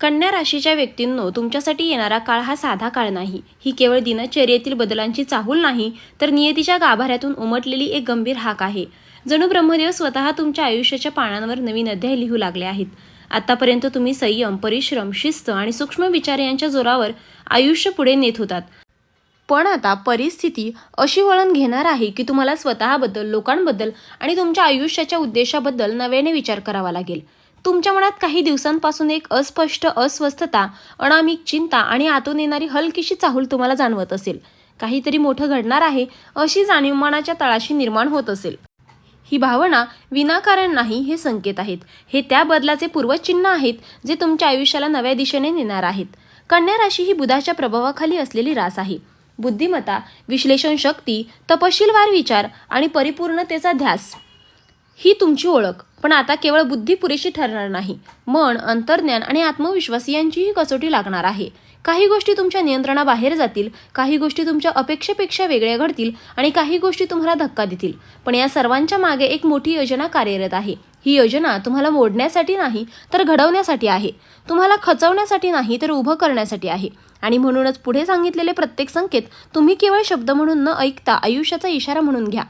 कन्या राशीच्या व्यक्तींनो तुमच्यासाठी येणारा काळ हा साधा काळ नाही. ही केवळ दिनचर्येतील बदलांची चाहूल नाही तर नियतीच्या गाभाऱ्यातून उमटलेली एक गंभीर हाक आहे. जणू ब्रह्मदेव स्वतः तुमच्या आयुष्याच्या पानांवर नवीन अध्याय लिहू लागले आहेत. आतापर्यंत तुम्ही संयम परिश्रम शिस्त आणि सूक्ष्म विचार यांच्या जोरावर आयुष्य पुढे नेत होतात. पण आता परिस्थिती अशी वळण घेणार आहे की तुम्हाला स्वतःबद्दल लोकांबद्दल आणि तुमच्या आयुष्याच्या उद्देशाबद्दल नव्याने विचार करावा लागेल. तुमच्या मनात काही दिवसांपासून एक अस्पष्ट अस्वस्थता अनामिक चिंता आणि आतून येणारी हलकीशी चाहूल तुम्हाला जाणवत असेल. काहीतरी मोठं घडणार आहे अशी जाणीव मनाच्या तळाशी निर्माण होत असेल. ही भावना विनाकारण नाही हे संकेत आहेत. हे त्या बदलाचे पूर्वचिन्ह आहेत जे तुमच्या आयुष्याला नव्या दिशेने नेणार आहेत. कन्या राशी ही बुधाच्या प्रभावाखाली असलेली रास आहे. बुद्धिमत्ता विश्लेषण शक्ती तपशीलवार विचार आणि परिपूर्णतेचा ध्यास. ही तुमची ओळख. पण आता केवळ बुद्धी पुरेशी ठरणार नाही. मन अंतर्ज्ञान आणि आत्मविश्वास यांचीही कसोटी लागणार आहे. काही गोष्टी तुमच्या नियंत्रणाबाहेर जातील काही गोष्टी तुमच्या अपेक्षेपेक्षा वेगळ्या घडतील आणि काही गोष्टी तुम्हाला धक्का देतील. पण या सर्वांच्या मागे एक मोठी योजना कार्यरत आहे. ही योजना तुम्हाला मोडण्यासाठी नाही तर घडवण्यासाठी आहे. तुम्हाला खचवण्यासाठी नाही तर उभं करण्यासाठी आहे. आणि म्हणूनच पुढे सांगितलेले प्रत्येक संकेत तुम्ही केवळ शब्द म्हणून न ऐकता आयुष्याचा इशारा म्हणून घ्या.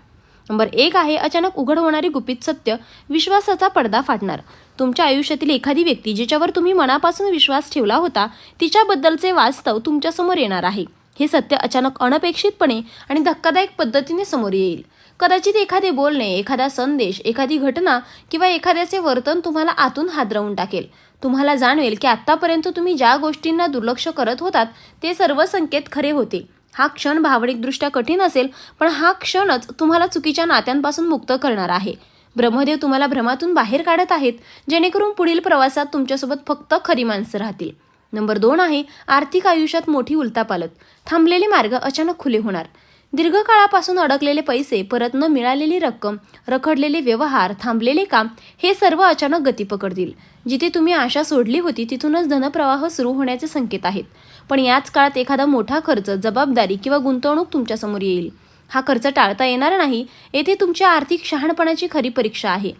नंबर एक आहे अचानक उघड होणारी गुपित सत्य विश्वासाचा पडदा फाटणार. तुमच्या आयुष्यातील एखादी व्यक्ती जिच्यावर तुम्ही मनापासून विश्वास ठेवला होता तिच्याबद्दलचे वास्तव तुमच्यासमोर येणार आहे. हे सत्य अचानक अनपेक्षितपणे आणि धक्कादायक पद्धतीने समोर येईल. कदाचित एखादे बोलणे एखादा संदेश एखादी घटना किंवा एखाद्याचे वर्तन तुम्हाला आतून हादरवून टाकेल. तुम्हाला जाणवेल की आत्तापर्यंत तुम्ही ज्या गोष्टींना दुर्लक्ष करत होतात ते सर्व संकेत खरे होते. हा क्षण भावनिकदृष्ट्या कठीण असेल पण हा क्षणच तुम्हाला चुकीच्या नात्यांपासून मुक्त करणार आहे. ब्रह्मदेव तुम्हाला भ्रमातून बाहेर काढत आहेत जेणेकरून पुढील प्रवासात तुमच्यासोबत फक्त खरी माणसं राहतील. नंबर दोन आहे आर्थिक आयुष्यात मोठी उलतापालत. थांबलेले मार्ग अचानक खुले होणार. दीर्घकाळापासून अडकलेले पैसे परत न मिळालेली रक्कम रखडलेले व्यवहार थांबलेले काम हे सर्व अचानक गती पकडतील. जिथे तुम्ही आशा सोडली होती तिथूनच धनप्रवाह सुरू होण्याचे संकेत आहेत. पण याच काळात एखादा मोठा खर्च जबाबदारी किंवा गुंतवणूक तुमच्यासमोर येईल. हा खर्च टाळता येणार नाही येथे तुमच्या आर्थिक शहाणपणाची खरी परीक्षा आहे.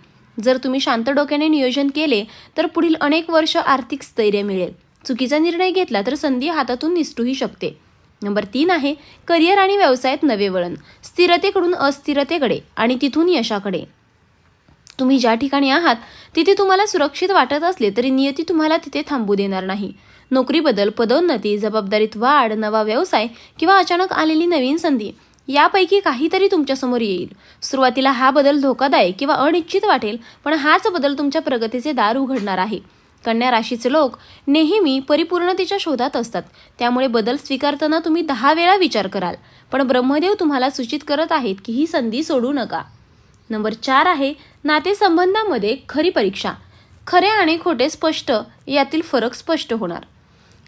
जर तुम्ही शांत डोक्याने नियोजन केले तर पुढील अनेक वर्ष आर्थिक स्थैर्य मिळेल. चुकीचा निर्णय घेतला तर संधी हातातून निसटूही शकते. नंबर तीन आहे करिअर आणि व्यवसायात नवे वळण स्थिरतेकडून अस्थिरतेकडे आणि तिथून यशाकडे. तुम्ही ज्या ठिकाणी आहात तिथे तुम्हाला सुरक्षित वाटत असले तरी नियती तुम्हाला तिथे थांबू देणार नाही. नोकरीबद्दल पदोन्नती जबाबदारीत वाढ नवा व्यवसाय किंवा अचानक आलेली नवीन संधी यापैकी काहीतरी तुमच्यासमोर येईल. सुरुवातीला हा बदल धोकादायक किंवा अनिश्चित वाटेल पण हाच बदल तुमच्या प्रगतीचे दार उघडणार आहे. कन्या राशीचे लोक नेहमी परिपूर्णतेच्या शोधात असतात. त्यामुळे बदल स्वीकारताना तुम्ही दहा वेळा विचार कराल. पण ब्रह्मदेव तुम्हाला सूचित करत आहेत की ही संधी सोडू नका. नंबर चार आहे नातेसंबंधामध्ये खरी परीक्षा. खरे आणि खोटे स्पष्ट यातील फरक स्पष्ट होणार.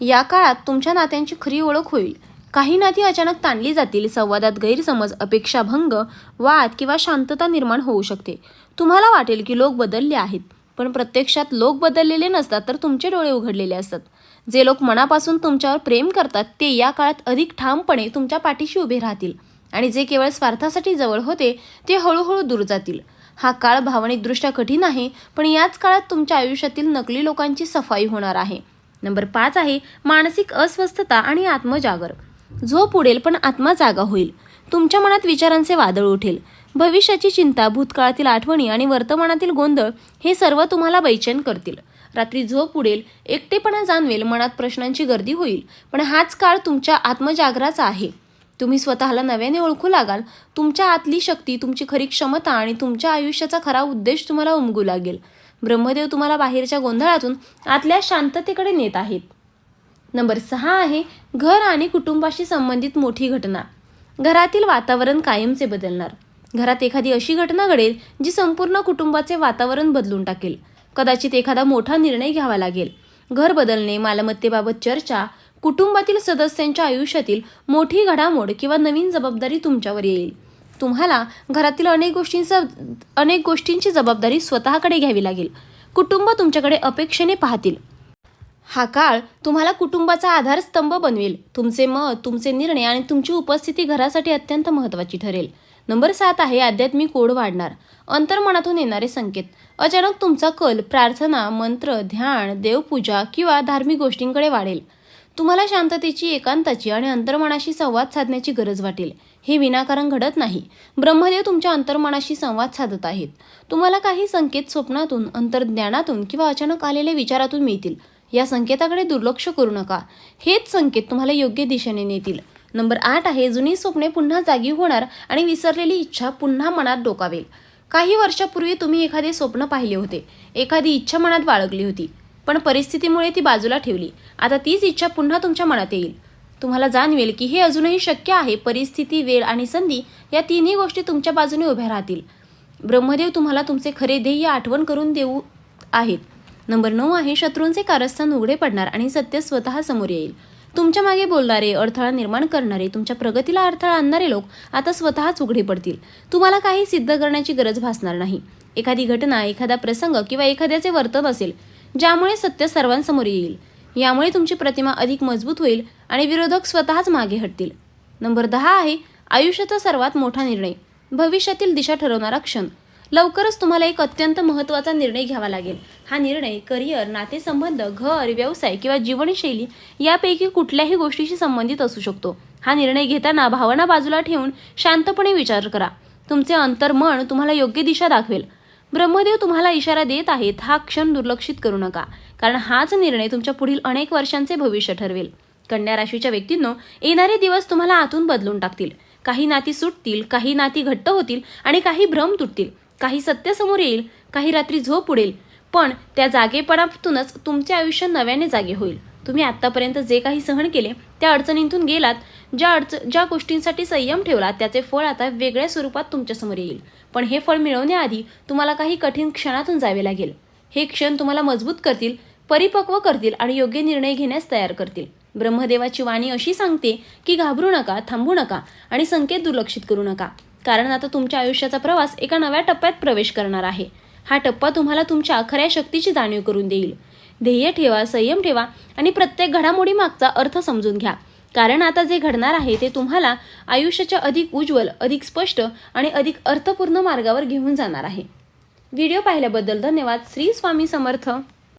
या काळात तुमच्या नात्यांची खरी ओळख होईल. काही नाती अचानक ताणली जातील संवादात गैरसमज अपेक्षाभंग वाद किंवा शांतता निर्माण होऊ शकते. तुम्हाला वाटेल की लोक बदलले आहेत. पण प्रत्यक्षात लोक बदललेले नसतात तर तुमचे डोळे उघडलेले असतात. जे लोक मनापासून तुमच्यावर प्रेम करतात ते या काळात अधिक ठामपणे तुमच्या पाठीशी उभे राहतील आणि जे केवळ स्वार्थासाठी जवळ होते ते हळूहळू दूर जातील. हा काळ भावनिकदृष्ट्या कठीण आहे पण याच काळात तुमच्या आयुष्यातील नकली लोकांची सफाई होणार आहे. नंबर पाच आहे मानसिक अस्वस्थता आणि आत्मजागर. झोप उडेल पण आत्मा जागा होईल. तुमच्या मनात विचारांचे वादळ उठेल. भविष्याची चिंता भूतकाळातील आठवणी आणि वर्तमानातील गोंधळ हे सर्व तुम्हाला बैचैन करतील. रात्री झोप उडेल एकटेपणा जाणवेल मनात प्रश्नांची गर्दी होईल. पण हाच काळ तुमच्या आत्मजागराचा आहे. तुम्ही स्वतःला नव्याने ओळखू लागाल. तुमच्या आतली शक्ती तुमची खरी क्षमता आणि तुमच्या आयुष्याचा खरा उद्देश तुम्हाला उमगू लागेल. ब्रह्मदेव तुम्हाला बाहेरच्या गोंधळातून आतल्या शांततेकडे नेत आहेत. नंबर सहा आहे घर आणि कुटुंबाशी संबंधित मोठी घटना. घरातील वातावरण कायमचे बदलणार. घरात एखादी अशी घटना घडेल जी संपूर्ण कुटुंबाचे वातावरण बदलून टाकेल. कदाचित एखादा मोठा निर्णय घ्यावा लागेल. घर बदलणे मालमत्तेबाबत चर्चा कुटुंबातील सदस्यांच्या आयुष्यातील मोठी घडामोड किंवा नवीन जबाबदारी तुमच्यावर येईल. तुम्हाला घरातील अनेक गोष्टींचा अनेक गोष्टींची जबाबदारी स्वतःकडे घ्यावी लागेल. कुटुंब तुमच्याकडे अपेक्षेने पाहतील. हा काळ तुम्हाला कुटुंबाचा आधारस्तंभ बनवेल. तुमचे मत तुमचे निर्णय आणि तुमची उपस्थिती घरासाठी अत्यंत महत्त्वाची ठरेल. नंबर सात आहे आध्यात्मिक ओढ वाढणार. अंतर्मनातून येणारे संकेत. अचानक तुमचा कल प्रार्थना मंत्र ध्यान देवपूजा किंवा धार्मिक गोष्टींकडे वाढेल. तुम्हाला शांततेची एकांताची आणि अंतर्मनाशी संवाद साधण्याची गरज वाटेल. हे विनाकारण घडत नाही. ब्रह्मदेव तुमच्या अंतर्मनाशी संवाद साधत आहेत. तुम्हाला काही संकेत स्वप्नातून अंतर्ज्ञानातून किंवा अचानक आलेल्या विचारातून मिळतील. या संकेताकडे दुर्लक्ष करू नका. हेच संकेत तुम्हाला योग्य दिशेने नेतील. नंबर आठ आहे जुनी स्वप्ने पुन्हा जागी होणार आणि विसरलेली इच्छा पुन्हा मनात डोकावेल. काही वर्षापूर्वी तुम्ही एखादे स्वप्न पाहिले होते. एखादी इच्छा मनात बाळगली होती पण परिस्थितीमुळे ती बाजूला ठेवली. आता तीच इच्छा पुन्हा तुमच्या मनात येईल. तुम्हाला जाणवेल की हे अजूनही शक्य आहे. परिस्थिती वेळ आणि संधी या तिन्ही गोष्टी तुमच्या बाजूने उभ्या राहतील. ब्रह्मदेव तुम्हाला तुमचे खरे ध्येय आठवण करून देऊ आहेत. नंबर नऊ आहे शत्रूंचे कारस्थान उघडे पडणार आणि सत्य स्वतः समोर येईल. तुमच्या मागे बोलणारे अडथळा निर्माण करणारे तुमच्या प्रगतीला अडथळा आणणारे लोक आता स्वतःच उघडे पडतील. तुम्हाला काही सिद्ध करण्याची गरज भासणार नाही. एखादी घटना एखादा प्रसंग किंवा एखाद्याचे वर्तन असेल ज्यामुळे सत्य सर्वांसमोर येईल. यामुळे तुमची प्रतिमा अधिक मजबूत होईल आणि विरोधक स्वतःच मागे हटतील. नंबर दहा आहे आयुष्याचा सर्वात मोठा निर्णय. भविष्यातील दिशा ठरवणारा क्षण. लवकरच तुम्हाला एक अत्यंत महत्त्वाचा निर्णय घ्यावा लागेल. हा निर्णय करिअर नातेसंबंध घर व्यवसाय किंवा जीवनशैली यापैकी कुठल्याही गोष्टीशी संबंधित असू शकतो. हा निर्णय घेताना भावना बाजूला ठेवून शांतपणे विचार करा. तुमचे अंतर्मन तुम्हाला योग्य दिशा दाखवेल. ब्रह्मदेव तुम्हाला इशारा देत आहेत हा क्षण दुर्लक्षित करू नका कारण हाच निर्णय तुमच्या पुढील अनेक वर्षांचे भविष्य ठरवेल. कन्या राशीच्या व्यक्तींनो येणारे दिवस तुम्हाला आतून बदलून टाकतील. काही नाती सुटतील काही नाती घट्ट होतील आणि काही भ्रम तुटतील. काही सत्य समोर येईल काही रात्री झोप उडेल. पण त्या जागेपणातूनच तुमचे आयुष्य नव्याने जागे होईल. तुम्ही आत्तापर्यंत जे काही सहन केले त्या अडचणींतून गेलात ज्या अडच ज्या गोष्टींसाठी संयम ठेवला त्याचे फळ आता वेगळ्या स्वरूपात तुमच्यासमोर येईल. पण हे फळ मिळवण्याआधी तुम्हाला काही कठीण क्षणातून जावे लागेल. हे क्षण तुम्हाला मजबूत करतील परिपक्व करतील आणि योग्य निर्णय घेण्यास तयार करतील. ब्रह्मदेवाची वाणी अशी सांगते की घाबरू नका थांबू नका आणि संकेत दुर्लक्षित करू नका. कारण आता तुमच्या आयुष्याचा प्रवास एका नव्या टप्प्यात प्रवेश करणार आहे. हा टप्पा तुम्हाला तुमच्या खऱ्या शक्तीची जाणीव करून देईल. ध्येय ठेवा संयम ठेवा आणि प्रत्येक घडामोडी मागचा अर्थ समजून घ्या. कारण आता जे घडणार आहे ते तुम्हाला आयुष्याच्या अधिक उज्ज्वल अधिक स्पष्ट आणि अधिक अर्थपूर्ण मार्गावर घेऊन जाणार आहे. व्हिडिओ पाहिल्याबद्दल धन्यवाद. श्री स्वामी समर्थ.